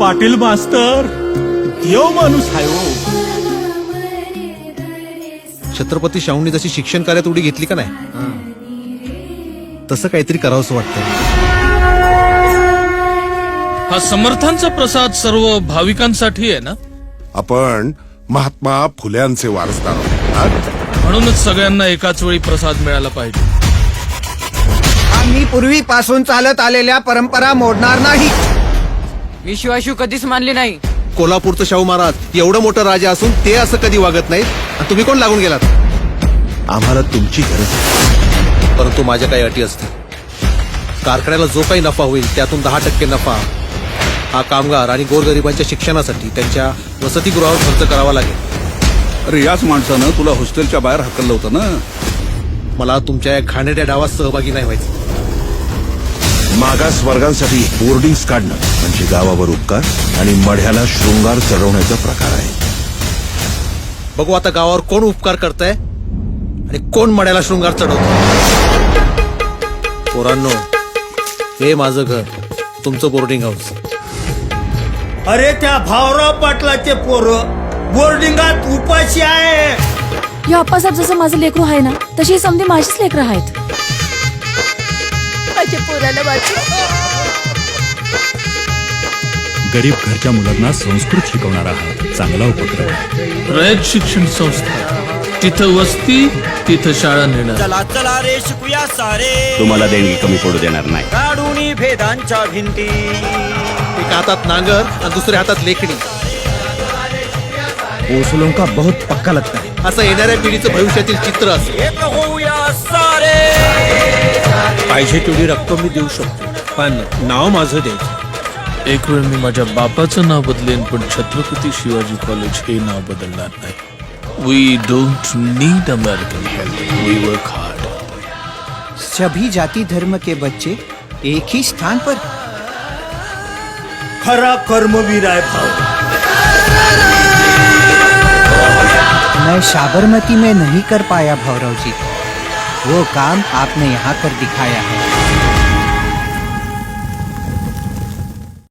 पाटील मास्तर देव माणूस आहे हो. छत्रपती शाहूंनी जशी शिक्षण कार्यात उडी घेतली का नाही? तसं काहीतरी करावंसं वाटतं हा समर्थांचा प्रसाद सर्व भाविकांसाठी आहे ना? आपण महात्मा फुल्यांचे वारसदार आहोत. हा? म्हणूनच सगळ्यांना एकाच वेळी प्रसाद मिळाला पाहिजे. आम्ही पूर्वीपासून चालत आलेल्या परंपरा मोडणार नाही. मी शिवाशिव कधीच मानली नाही. कोल्हापूरचं शाहू महाराज एवढं मोठं राजा असून ते असं कधी वागत नाहीत? आणि तुम्ही कोण लागून गेलात? आम्हाला तुमची गरज आहे. परंतु माझ्या काही अटी असतील. कारखान्याला जो काही नफा होईल त्यातून दहा टक्के नफा. हा कामगार आणि गोरगरिबांच्या शिक्षणासाठी त्यांच्या वसतिगृहावर खर्च करावा लागेल. अरे याच माणसानं तुला हॉस्टेलच्या बाहेर हकललं होतं ना? मला तुमच्या या घाणेरड्या डावात सहभागी नाही व्हायचं. मागास वर्गांसाठी बोर्डिंग्स काढणं म्हणजे गावावर उपकार आणि मढ्याला शृंगार चढवण्याचा प्रकार आहे. बघू आता गावावर कोण उपकार करताय आणि कोण मड्याला शृंगार चढवत पोरांनो हे माझं घर. तुमचं बोर्डिंग हाऊस अरे त्या भावराव पाटलाचे पोरं बोर्डिंगात उपाशी आहे. या अप्पासाहेब जसं माझं लेकरू आहे ना तशी समधी माझीच लेकरं आहेत. माझ्या पोराला गरीब घरच्या मुलांना संस्कृत शिकवणारा हा चांगला उपक्रम आहे. रयत शिक्षण संस्था. तिथं वस्ती तिथं शाळा नेणार चला चला रे शिकूया सारे. तुम्हाला देणगी कमी पडू देणार नाही. काढून भेदांच्या भिंती. एका हातात नांगर आणि दुसऱ्या हातात लेखणी. ओसलों का बहुत पक्का लगता है. असं येणाऱ्या पिढीचं भविष्यातील चित्र असेल एक होऊया सारे. पाहिजे तेवढी रक्कम मी देऊ शकतो. पण नाव माझं द्यायचं. एक वेळ मी माझ्या बापाचं नाव बदलेन पण छत्रपती शिवाजी कॉलेज हे नाव बदलणार नाही. We don't need American help we work hard सभी जाति धर्म के बच्चे एक ही स्थान पर खरा कर्मवीर आहे भाऊ मैं साबरमती में नहीं कर पाया भौरव जी। वो काम आपने यहाँ कर दिखाया है।